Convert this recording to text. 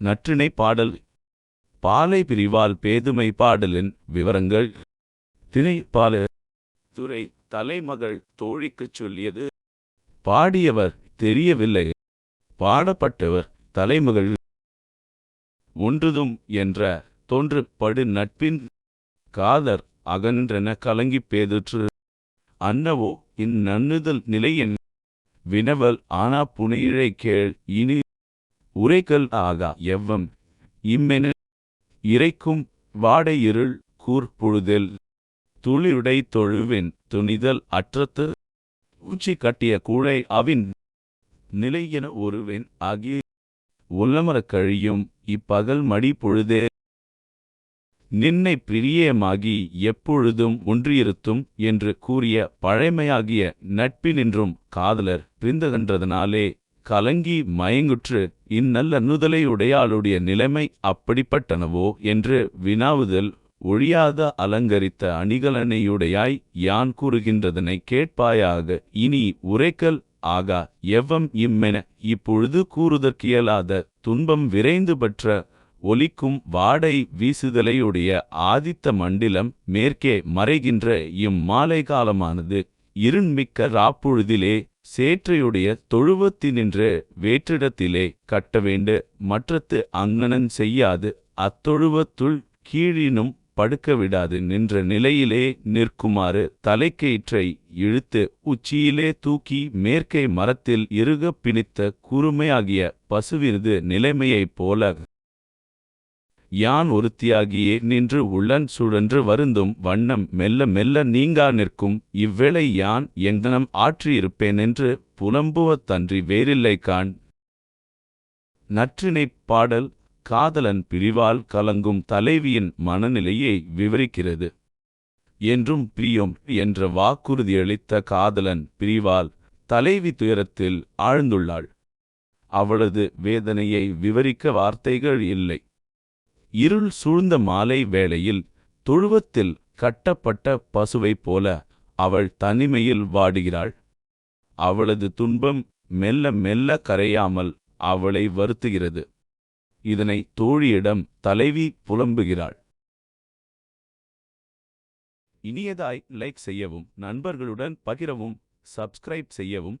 நற்றிணை பாடல். பாலை பிரிவால் பேதுமை பாடலின் விவரங்கள். திணை பால துறை தலைமகள் தோழிக்குச் சொல்லியது. பாடியவர் தெரியவில்லை. பாடப்பட்டவர் தலைமகள் ஒன்றுதும் என்ற தோன்று படு நட்பின் காதர் அகன்றென கலங்கிப் பேதுற்று. அன்னவோ இந்நன்னுதல் நிலையின் வினவல் ஆனா புனையிழை கேள் இனி உரைக்கல் ஆகா எவ்வம். இம்மெனு இறைக்கும் வாடை இருள் கூர் பொழுதில் துளியுடை தொழுவின் துணிதல் அற்றத்து உச்சி கட்டிய கூழை அவின் நிலை என ஒருவன் ஆகிய உள்ளமரக் கழியும் இப்பகல் மடி பொழுதே நின்னை பிரியமாகி எப்பொழுதும் ஒன்றியிருத்தும் என்று கூறிய பழைமையாகிய நட்பினின்றும் காதலர் பிரிந்தகன்றதனாலே கலங்கி மயங்குற்று இந்நல்ல நுதலையுடையாளுடைய நிலைமை அப்படிப்பட்டனவோ என்று வினாவுதல் ஒழியாத அலங்கரித்த அணிகலனையுடையாய் யான் கூறுகின்றதனை கேட்பாயாக இனி உரைக்கல் ஆகா எவ்வம் இம்மென இப்பொழுது கூறுதற்கியலாத துன்பம் விரைந்து பற்ற ஒலிக்கும் வாடை வீசுதலையுடைய ஆதித்த மண்டிலம் மேற்கே மறைகின்ற இம்மாலை காலமானது இருண்மிக்க ராப்பொழுதிலே சேற்றையுடைய தொழுவத்தினின்று வேற்றிடத்திலே கட்டவேண்டு மற்றத்து அங்ஙனன் செய்யாது அத்தொழுவத்துள் கீழினும் படுக்க விடாது நின்ற நிலையிலே நிற்குமாறு தலைக்கயிற்றை இழுத்து உச்சியிலே தூக்கி மேற்கை மரத்தில் இறுகப் பிணித்த குறுமையாகிய பசுவினது நிலைமையைப் போல யான் ஒருத்தியாகியே நின்று உள்ளன் சுழன்று வருந்தும் வண்ணம் மெல்ல மெல்ல நீங்கா நிற்கும். இவ்வேளை யான் எங்கனம் ஆற்றியிருப்பேனென்று புலம்புவத்தன்றி வேறில்லை காண். நற்றினைப் பாடல் காதலன் பிரிவால் கலங்கும் தலைவியின் மனநிலையை விவரிக்கிறது. என்றும் பிரியும் என்ற வாக்குறுதியளித்த காதலன் பிரிவால் தலைவி துயரத்தில் ஆழ்ந்துள்ளாள். அவளது வேதனையை விவரிக்க வார்த்தைகள் இல்லை. இருள் சூழ்ந்த மாலை வேளையில் தொழுவத்தில் கட்டப்பட்ட பசுவைப் போல அவள் தனிமையில் வாடுகிறாள். அவளது துன்பம் மெல்ல மெல்ல கரையாமல் அவளை வருத்துகிறது. இதனை தோழியிடம் தலைவி புலம்புகிறாள். இனியதாய் லைக் செய்யவும் நண்பர்களுடன் பகிரவும் சப்ஸ்கிரைப் செய்யவும்